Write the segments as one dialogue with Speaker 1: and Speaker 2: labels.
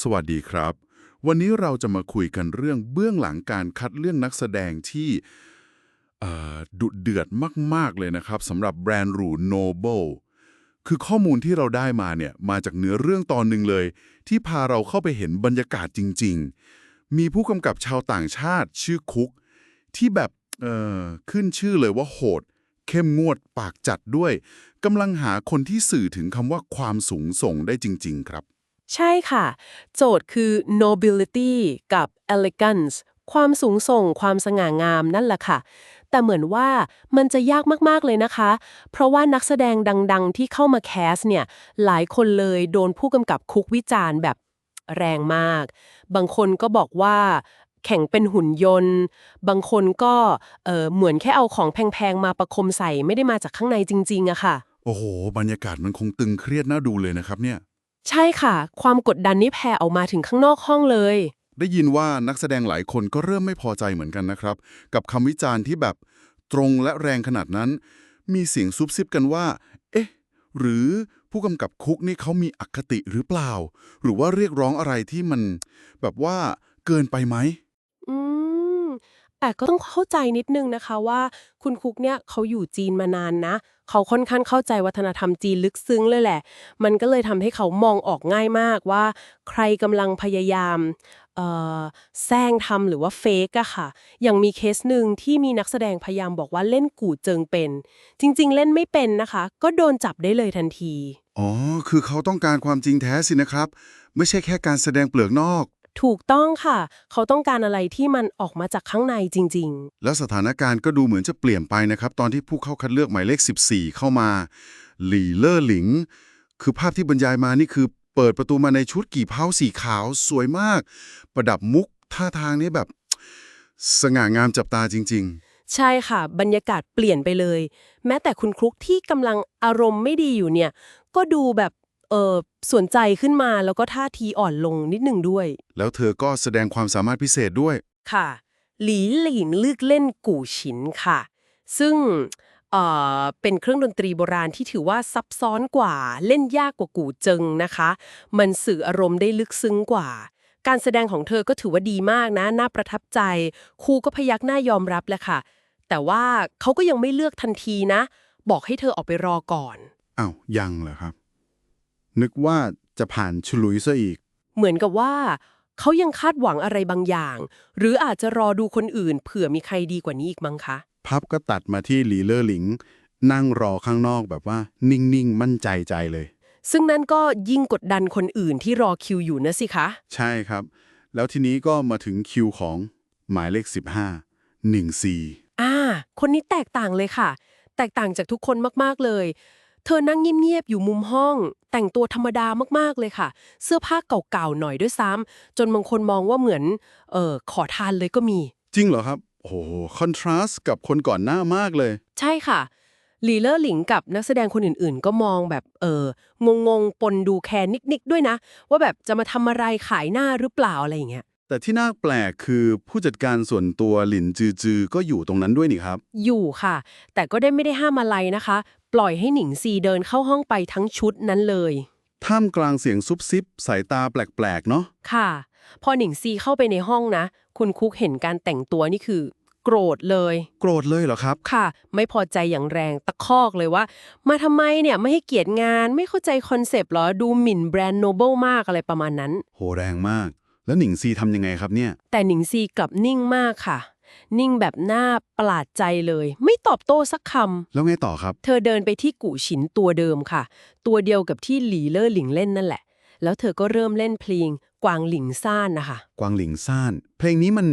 Speaker 1: สวัสดีครับ วันนี้เราจะมาคุยกันเรื่องเบื้องหลังการคัดเลือกนักแสดงที่ดุเดือดมาก ๆ เลยนะครับสำหรับแบรนด์หรู Noble คือข้อมูลที่เราได้มาเนี่ยมาจากเนื้อเรื่องตอนหนึ่งเลย ที่พาเราเข้าไปเห็นบรรยากาศจริง ๆ มีผู้กำกับชาวต่างชาติชื่อคุก ที่แบบขึ้นชื่อเลยว่าโหด เข้มงวดปากจัดด้วยกำลังหาคนที่สื่อถึงคำว่าความสูงส่งได้จริง ๆ ครับ
Speaker 2: ใช่ค่ะ โจทย์คือ nobility กับ elegance ความสูงส่งความสง่างามนั่นแหละค่ะ แต่เหมือนว่ามันจะยากมากๆเลยนะคะ เพราะว่านักแสดงดัง ๆ ที่เข้ามาแคสเนี่ย หลายคนเลยโดนผู้กำกับคุกวิจารณ์แบบแรงมาก บางคนก็บอกว่าแข่งเป็นหุ่นยนต์ บางคนก็เออเหมือนแค่เอาของแพง ๆ มาประคมใส่ไม่ได้มาจากข้างในจริง ๆอะค่ะ
Speaker 1: โอ้โห บรรยากาศมันคงตึงเครียดน่าดูเลยนะครับเนี่ย
Speaker 2: ใช่ค่ะ ความกดดันนี้แผ่ออกมาถึงข้างนอกห้องเลย
Speaker 1: ได้ยินว่านักแสดงหลายคนก็เริ่มไม่พอใจเหมือนกันนะครับ กับคำวิจารณ์ที่แบบตรงและแรงขนาดนั้น มีเสียงซุบซิบกันว่า เอ๊ะ หรือผู้กำกับคุกนี่เขามีอคติหรือเปล่า หรือว่าเรียกร้องอะไรที่มัน แบบว่าเกินไปไหม
Speaker 2: แต่ก็ต้องเข้าใจนิดนึงนะคะว่าคุณคุกเนี่ยเขาอยู่จีนมานานนะ เขาค่อนข้างเข้าใจวัฒนธรรมจีนลึกซึ้งเลยแหละ มันก็เลยทำให้เขามองออกง่ายมากว่า ใครกำลังพยายามแซงทำหรือว่าเฟกอะค่ะ อย่างมีเคสหนึ่งที่มีนักแสดงพยายามบอกว่าเล่นกู่เจิงเป็น จริง ๆ เล่นไม่เป็นนะคะ ก็โดนจับได้เลยทันที
Speaker 1: อ๋อ คือเขาต้องการความจริงแท้สินะครับ ไม่ใช่แค่การแสดงเปลือกนอก
Speaker 2: ถูกต้องค่ะ เขาต้องการอะไรที่มันออกมาจากข้างในจริง ๆ
Speaker 1: แล้วสถานการณ์ก็ดูเหมือนจะเปลี่ยนไปนะครับ ตอนที่ผู้เข้าคัดเลือกหมายเลข 14 เข้ามา หลี่เล่อหลิง คือภาพที่บรรยายมานี่คือเปิดประตูมาในชุดกี่เผาสีขาวสวยมาก ประดับมุกท่าทางนี่แบบ สง่างามจับตาจริง
Speaker 2: ใช่ค่ะ บรรยากาศเปลี่ยนไปเลย แม้แต่คุณครุกที่กำลังอารมณ์ไม่ดีอยู่เนี่ย ก็ดูแบบ เออสนใจขึ้นมาแล้วก็ท่าทีอ่อนลงนิดหนึ่งด้วย
Speaker 1: ๆแล้วเธอก็แสดงความสามารถพิเศษด้วย
Speaker 2: ค่ะ หลีหลินเลือกเล่นกู่ฉินค่ะ ซึ่งเอ่อเป็นเครื่องดนตรีโบราณที่ถือว่าซับซ้อนกว่าเล่นยากกว่ากู่เจิงนะคะ มันสื่ออารมณ์ได้ลึกซึ้งกว่า การแสดงของเธอก็ถือว่าดีมากนะ น่าประทับใจครูก็พยักหน้ายอมรับแหละค่ะ แต่ว่าเขาก็ยังไม่เลือกทันทีนะ บอกให้เธอออกไปรอก่อน
Speaker 1: อ้าว ยังเหรอครับ นึกว่าจะผ่านฉลุยซะอีก
Speaker 2: เหมือนกับว่าเขายังคาดหวังอะไรบางอย่าง หรืออาจจะรอดูคนอื่น เผื่อมีใครดีกว่านี้อีกมั้งคะ
Speaker 1: พับก็ตัดมาที่หลีเลอร์หลิง นั่งรอข้างนอกแบบว่า นิ่งๆ มั่นใจใจเลย
Speaker 2: ซึ่งนั่นก็ยิ่งกดดันคนอื่นที่รอคิวอยู่นะสิคะ
Speaker 1: ใช่ครับ แล้วทีนี้ก็มาถึงคิวของหมายเลข 15 1 4
Speaker 2: อ่า คนนี้แตกต่างเลยค่ะ แตกต่างจากทุกคนมากๆเลย เธอนั่งเงียบๆอยู่มุมห้อง แต่งตัวธรรมดามากๆเลยค่ะ เสื้อผ้าเก่าๆหน่อยด้วยซ้ำจนบางคนมองว่าเหมือนเออขอทานเลยก็มี
Speaker 1: จริงเหรอครับ โอ้โหคอนทราสต์กับคนก่อนหน้ามากเลย
Speaker 2: ใช่ค่ะลีเลอร์หลิงกับนักแสดงคนอื่นๆ ก็มองแบบเอองงๆ ปนดูแคร์นิกๆ ด้วยนะ ว่าแบบจะมาทำอะไรขายหน้าหรือเปล่าอะไรอย่างเงี้ย
Speaker 1: แต่ที่น่าแปลกคือผู้จัดการส่วนตัวหลินจือจือก็อยู่ตรงนั้นด้วยนี่ครับ
Speaker 2: อยู่ค่ะ แต่ก็ได้ไม่ได้ห้ามอะไรนะคะ ปล่อยให้หนิงซีเดินเข้าห้องไปทั้งชุดนั้นเลย
Speaker 1: ท่ามกลางเสียงซุบซิบ สายตาแปลกๆ เนาะ
Speaker 2: ค่ะ พอหนิงซีเข้าไปในห้องนะ คุณคุกเห็นการแต่งตัวนี่คือ โกรธเลย
Speaker 1: โกรธเลยเหรอครับ
Speaker 2: ค่ะ ไม่พอใจอย่างแรงตะคอกเลยว่า มาทำไมเนี่ยไม่ให้เกียรติงานไม่เข้าใจคอนเซปต์เหรอดูหมิ่นแบรนด์โนเบิลมากอะไรประมาณนั้น
Speaker 1: โหแรงมาก แล้วหนิงซีทำยังไงครับเนี่ย
Speaker 2: แต่หนิงซีกลับนิ่งมากค่ะ นิ่งแบบน่าประหลาดใจเลย ไม่ตอบโต้สักค
Speaker 1: แล้วไงต่อครับำ
Speaker 2: เธอเดินไปที่กู่ฉินตัวเดิมค่ะ ตัวเดียวกับที่หลีเลอร์หลิงเล่นนั่นแหละ แล้วเธอก็เริ่มเล่นเพลงกวางหลิงซ่านนะคะ
Speaker 1: กวางหลิงซ่าน เพลงนี้มัน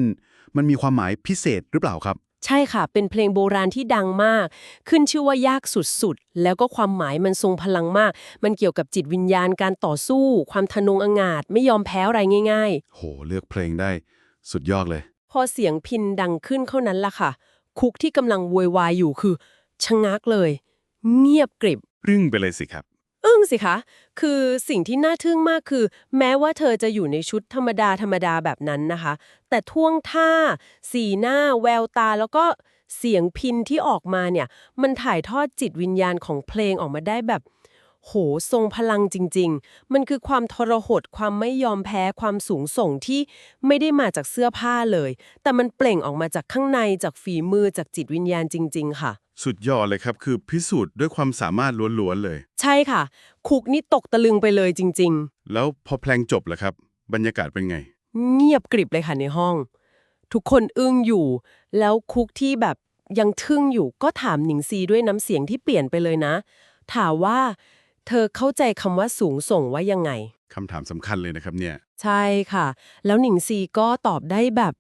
Speaker 1: มันมีความหมายพิเศษหรือเปล่าครับ
Speaker 2: ใช่ค่ะ เป็นเพลงโบราณที่ดังมาก ขึ้นชื่อว่ายากสุดๆ แล้วก็ความหมายมันทรงพลังมาก มันเกี่ยวกับจิตวิญญาณการต่อสู้ ความทะนงองาจไม่ยอมแพ้อะไรง่ายๆ
Speaker 1: โห เลือกเพลงได้สุดยอดเลย
Speaker 2: พอเสียงพินดังขึ้นเท่านั้นล่ะค่ะ คุกที่กำลังโวยวายอยู่คือชะงักเลย เงียบกริบ
Speaker 1: รึ่งไปเลยสิครับ
Speaker 2: อึ้งสิคะ คือสิ่งที่น่าทึ่งมากคือ แม้ว่าเธอจะอยู่ในชุดธรรมดาธรรมดาแบบนั้นนะคะ แต่ท่วงท่า สีหน้า แววตาแล้วก็เสียงพินที่ออกมาเนี่ย มันถ่ายทอดจิตวิญญาณของเพลงออกมาได้แบบ โห ทรงพลังจริง ๆ มันคือความทรหดความไม่ยอมแพ้ความสูงส่งที่ไม่ได้มาจากเสื้อผ้าเลย แต่มันเปล่งออกมาจากข้างในจากฝีมือจากจิตวิญญาณจริง ๆ ค่ะ
Speaker 1: สุดยอดเลยครับ คือพิสูจน์ด้วยความสามารถล้วนๆเลย
Speaker 2: ใช่ค่ะ คุกนี่ตกตะลึงไปเลยจริง
Speaker 1: แล้วพอแพลงจบล่ะครับ บรรยากาศเป็นไง
Speaker 2: ๆ เงียบกริบเลยค่ะในห้อง ทุกคนอึ้งอยู่ แล้วคุกที่แบบยังทึ่งอยู่ก็ถามหนิงซีด้วยน้ำเสียงที่เปลี่ยนไปเลยนะ ถามว่า เธอเข้าใจคำว่าสูงส่งว่ายังไง
Speaker 1: คำถามสำคัญเลยนะครับเนี่ย
Speaker 2: ใช่ค่ะ แล้วหนิงซีก็ตอบได้แบบ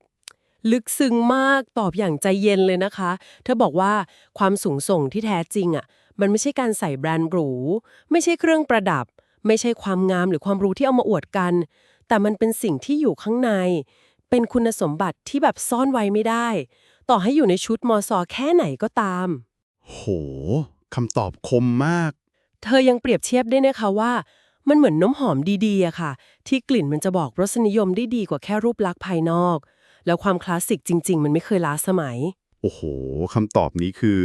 Speaker 2: ลึกซึ้งมากตอบอย่างใจเย็นเลยนะคะ เธอบอกว่าความสูงส่งที่แท้จริงอะ มันไม่ใช่การใส่แบรนด์หรู ไม่ใช่เครื่องประดับ ไม่ใช่ความงามหรือความรู้ที่เอามาอวดกัน แต่มันเป็นสิ่งที่อยู่ข้างใน เป็นคุณสมบัติที่แบบซ่อนไว้ไม่ได้ ต่อให้อยู่ในชุดมอซอแค่ไหนก็ตาม
Speaker 1: โหคำตอบคมมาก
Speaker 2: เธอยังเปรียบเทียบได้นะคะว่า มันเหมือนน้ำหอมดีๆอะค่ะ ที่กลิ่นมันจะบอกรสนิยมได้ดีกว่าแค่รูปลักษณ์ภายนอก แล้วความคลาสสิกจริง ๆ มันไม่เคยล้าสมัย
Speaker 1: โอ้โหคำตอบนี้คือ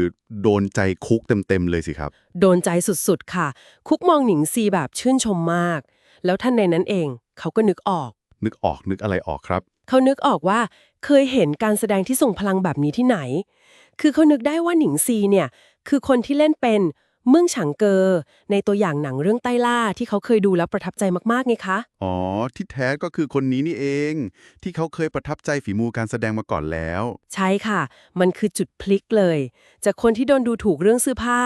Speaker 1: โดนใจคุกเต็ม ๆ เลยสิครับ
Speaker 2: โดนใจสุดๆ ค่ะ คุกมองหนิงซีแบบชื่นชมมาก แล้วท่านในนั้นเองเขาก็นึกออก
Speaker 1: นึกออกนึกอะไรออกครับ
Speaker 2: เขานึกออกว่าเคยเห็นการแสดงที่ส่งพลังแบบนี้ที่ไหน คือเขานึกได้ว่าหนิงซีเนี่ย คือคนที่เล่นเป็น เมืองฉางเกอ ในตัวอย่างหนังเรื่องใต้ล่าที่เขาเคยดูแล้วประทับใจมากๆไงคะ
Speaker 1: อ๋อ ที่แท้ก็คือคนนี้นี่เอง ที่เขาเคยประทับใจฝีมือการแสดงมาก่อนแล้ว
Speaker 2: ใช่ค่ะ มันคือจุดพลิกเลย จากคนที่โดนดูถูกเรื่องเสื้อผ้า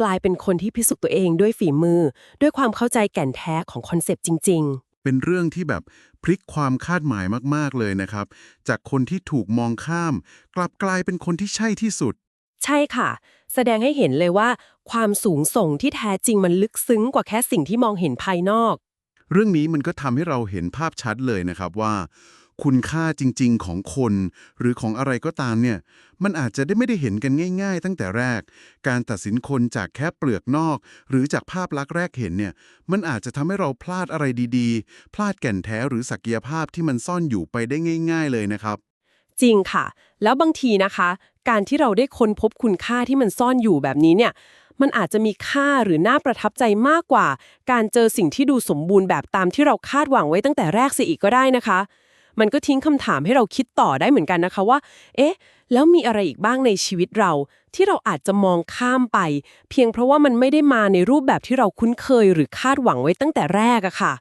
Speaker 2: กลายเป็นคนที่พิสูจน์ตัวเองด้วยฝีมือ ด้วยความเข้าใจแก่นแท้ของคอนเซปต์จริง
Speaker 1: เป็นเรื่องที่แบบพลิกความคาดหมายมาก ๆ เลยนะครับ จากคนที่ถูกมองข้าม กลับกลายเป็นคนที่ใช่ที่สุด
Speaker 2: ๆ ใช่ค่ะ แสดงให้เห็นเลยว่า ความสูงส่งที่แท้จริงมันลึกซึ้งกว่าแค่สิ่งที่มองเห็นภายนอก
Speaker 1: เรื่องนี้มันก็ทำให้เราเห็นภาพชัดเลยนะครับว่า คุณค่าจริง ๆ ของคน หรือของอะไรก็ตามเนี่ย มันอาจจะได้ไม่ได้เห็นกันง่าย ๆ ตั้งแต่แรก การตัดสินคนจากแค่เปลือกนอก หรือจากภาพลักษณ์แรกเห็นเนี่ย มันอาจจะทำให้เราพลาดอะไรดีๆ พลาดแก่นแท้หรือศักยภาพที่มันซ่อนอยู่ไปได้ง่าย ๆ เลยนะครับ
Speaker 2: จริงค่ะ แล้วบางทีนะคะ การที่เราได้ค้นพบคุณค่าที่มันซ่อนอยู่แบบนี้เนี่ย มันอาจจะมีค่าหรือน่าประทับใจมากกว่า การเจอสิ่งที่ดูสมบูรณ์แบบตามที่เราคาดหวังไว้ตั้งแต่แรกเสียอีกก็ได้นะคะ มันก็ทิ้งคำถามให้เราคิดต่อได้เหมือนกันนะคะว่า เอ๊ะ แล้วมีอะไรอีกบ้างในชีวิตเรา ที่เราอาจจะมองข้ามไป เพียงเพราะว่ามันไม่ได้มาในรูปแบบที่เราคุ้นเคย หรือคาดหวังไว้ตั้งแต่แรกอะค่ะ